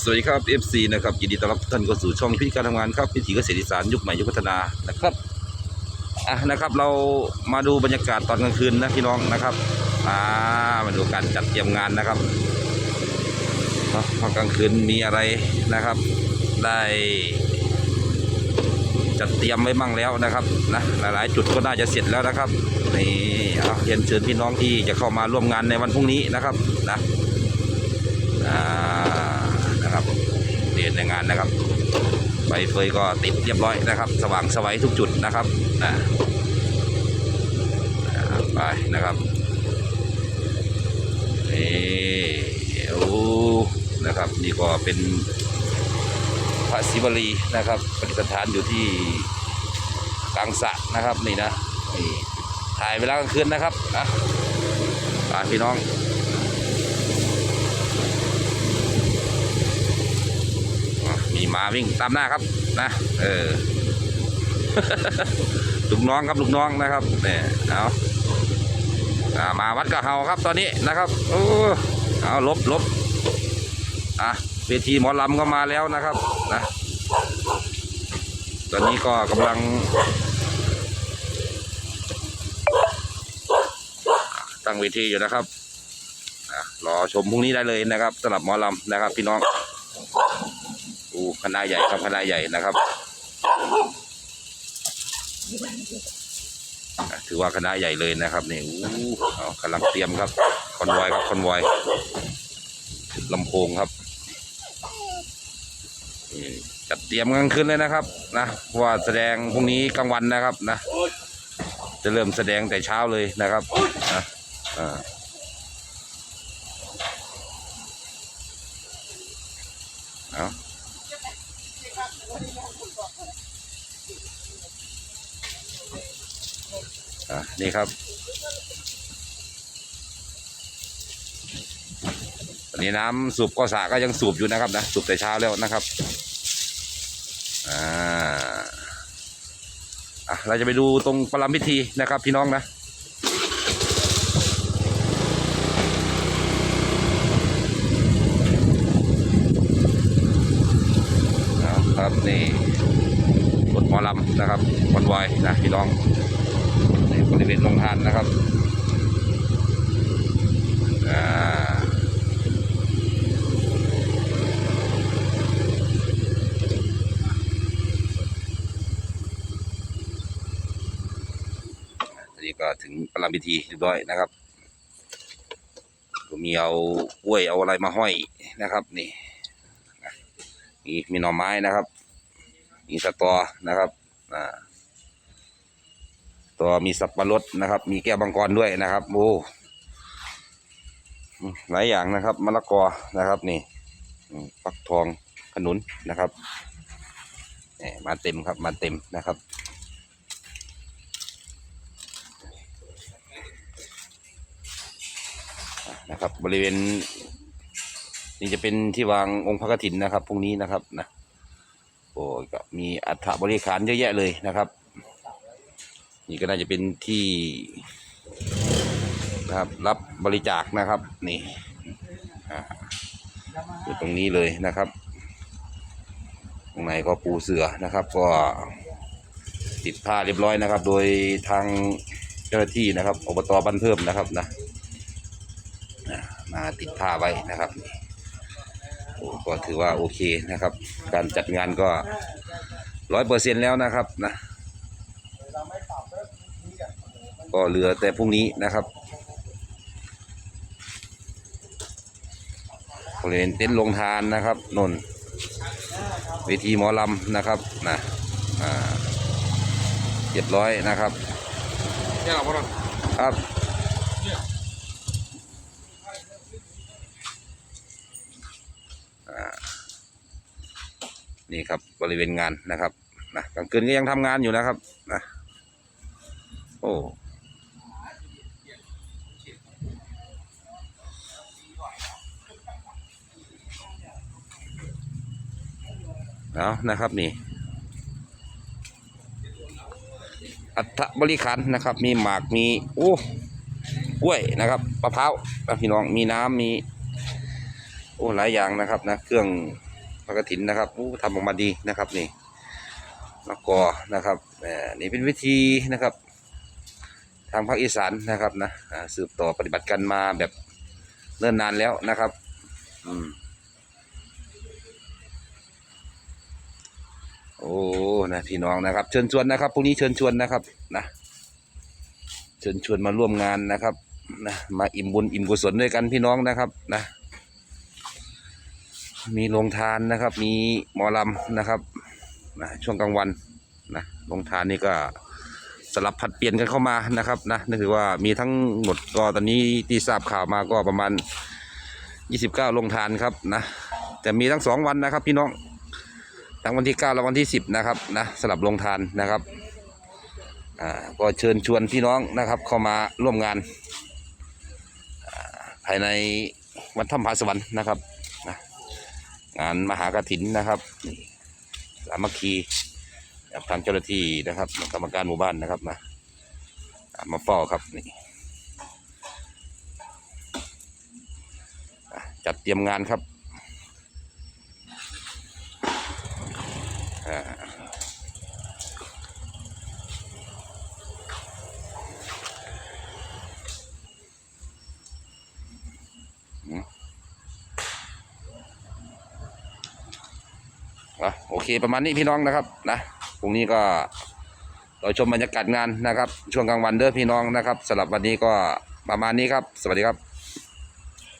สวัสดีครับ FC นะครับยินดีต้อนรับทุกท่านเข้าสู่ช่องพิธีการทำงานครับวิถีเกษตรอีสานยุคใหม่ยุคพัฒนานะครับอะนะครับ เรามาดูบรรยากาศตอนกลางคืนนะพี่น้องนะครับอ่ามาดูการจัดเตรียมงานนะครับตอนกลางคืนมีอะไรนะครับ ได้จัดเตรียมไว้มั่งแล้วนะครับนะหลายๆ จุดก็น่าจะเสร็จแล้วนะครับนี่เอาเรียนเชิญพี่น้องที่จะเข้ามาร่วมงานในวันพรุ่งนี้นะครับนะอ่านะครับเรียน ในงานนะครับไฟเฟยก็ติดเรียบร้อยนะครับ สว่างสวัยทุกจุดนะครับนะไปนะครับนี่โอ้นะครับนี่ก็เป็นพระศิวลีนะครับปฏิสถานอยู่ที่กลางสระนะครับนี่นะนี่ถ่ายเวลากลางคืนนะครับนะพี่น้อง อะ มีมาวิ่งตามหน้าครับนะ เออลูกน้องครับลูกน้องนะครับเนี่ยเอามาวัดกะเฮาครับตอนนี้นะครับโอ้เอาลบลบอะเวทีหมอลำก็มาแล้วนะครับนะตอนนี้ก็กำลังตั้งเวทีอยู่นะครับรอชมพรุ่งนี้ได้เลยนะครับสำหรับหมอลำนะครับพี่น้อง ดูคณะใหญ่ครับคณะใหญ่นะครับ ถือว่าคณะใหญ่เลยนะครับนี่อู้เอากำลังเตรียมครับคอนวอยครับคอนวอยลำโพงครับจัดเตรียมกลางคืนเลยนะครับนะว่าแสดงพรุ่งนี้กลางวันนะครับนะ จะเริ่มแสดงแต่เช้าเลยนะครับนะอ่า อะนี่ครับอันนี้น้ำสูบก็สระก็ยังสูบอยู่นะครับนะสูบแต่เช้าแล้วนะครับอ่าอะเราจะไปดูตรงประลำพิธีนะครับ พี่น้องนะครับนี่กดหมอลำนะครับคนวายนะพี่น้อง ริเวณโรงทานนะครับอ่าอันนี้ก็ถึงประลำพิธีเรียบร้อยนะครับก็มีเอากล้วยเอาอะไรมาห้อยนะครับ นี่นะมีมีหน่อไม้นะครับ มีสตอนะครับ อ่า ตัวมีสับปะรดนะครับ มีแก้วบังกรด้วยนะครับโอ้หลายอย่างนะครับมะละกอนะครับนี่ฟักทองขนุนนะครับนี่มาเต็มครับมาเต็มนะครับนะครับ บริเวณ นี่จะเป็นที่วางองค์พระกฐินนะครับพรุ่งนี้นะครับนะโอ้ก็มีอัฐบริขารเยอะแยะเลยนะครับ นี่ก็น่าจะเป็นที่นะครับรับบริจาคนะครับ นี่อยู่ตรงนี้เลยนะครับตรงไหนก็ปูเสือนะครับ ก็ติดผ้าเรียบร้อยนะครับ โดยทางเจ้าหน้าที่นะครับอบตบ้านเพิ่มนะครับนะมาติดผ้าไว้นะครับโอ้ก็ถือว่าโอเคนะครับ การจัดงานก็ร้อยเปอร์เซ็นแล้วนะครับนะ ก็เหลือแต่พรุ่งนี้นะครับบริเวณเต็นท์ลงทานนะครับนนเวทีหมอลำนะครับนะอ่าเจ็ดร้อยนะครับเนี่ยเราพอเราครับอ่านี่ครับบริเวณงานนะครับนะกลางคืนก็ยังทำงานอยู่นะครับนะโอ้ เอานะครับนี่ อัฐบริขารนะครับ มีหมากมีโอ้กล้วยนะครับมะพร้าวพี่น้องมีน้ำมี โอ้หลายอย่างนะครับนะ เครื่องพระกฐินนะครับอู้ทำออกมาดีนะครับนี่มะกอนะครับเอ่อนี่เป็นวิธีนะครับ ทางภาคอีสานนะครับนะสืบต่อปฏิบัติกันมาแบบเนิ่นนานแล้วนะครับ อืมโอ้ นะพี่น้องนะครับ เชิญชวนนะครับพรุ่งนี้เชิญชวนนะครับนะเชิญชวนมาร่วมงานนะครับนะมาอิ่มบุญอิ่มกุศลด้วยกันพี่น้องนะครับนะ มีโรงทานนะครับ มีหมอลำนะครับนะช่วงกลางวันนะโรงทานนี่ก็สลับผัดเปลี่ยนกันเข้ามานะครับนะนั่นคือว่ามีทั้งหมดก็ตอนนี้ที่ทราบข่าวมาก็ประมาณ 29 โรงทานครับนะแต่มีทั้งสองวันนะครับพี่น้อง ทั้งวันที่ 9 และวันที่ 10 นะครับนะสลับโรงทานนะครับอ่าก็เชิญชวนพี่น้องนะครับ เข้ามาร่วมงานภายในวัดถ้ำผาสวรรค์นะครับนะงานมหากฐินนะครับสามัคคีกับทางเจ้าหน้าที่นะครับกรรมการหมู่บ้านนะครับนะอ่ามาเฝ้าครับนี่จัดเตรียมงานครับ อ่าอะโอเคประมาณนี้พี่น้องนะครับนะพรุ่งนี้ก็เราชมบรรยากาศงานนะครับ ช่วงกลางวันเด้อพี่น้องนะครับสำหรับวันนี้ก็ประมาณนี้ครับ สวัสดีครับ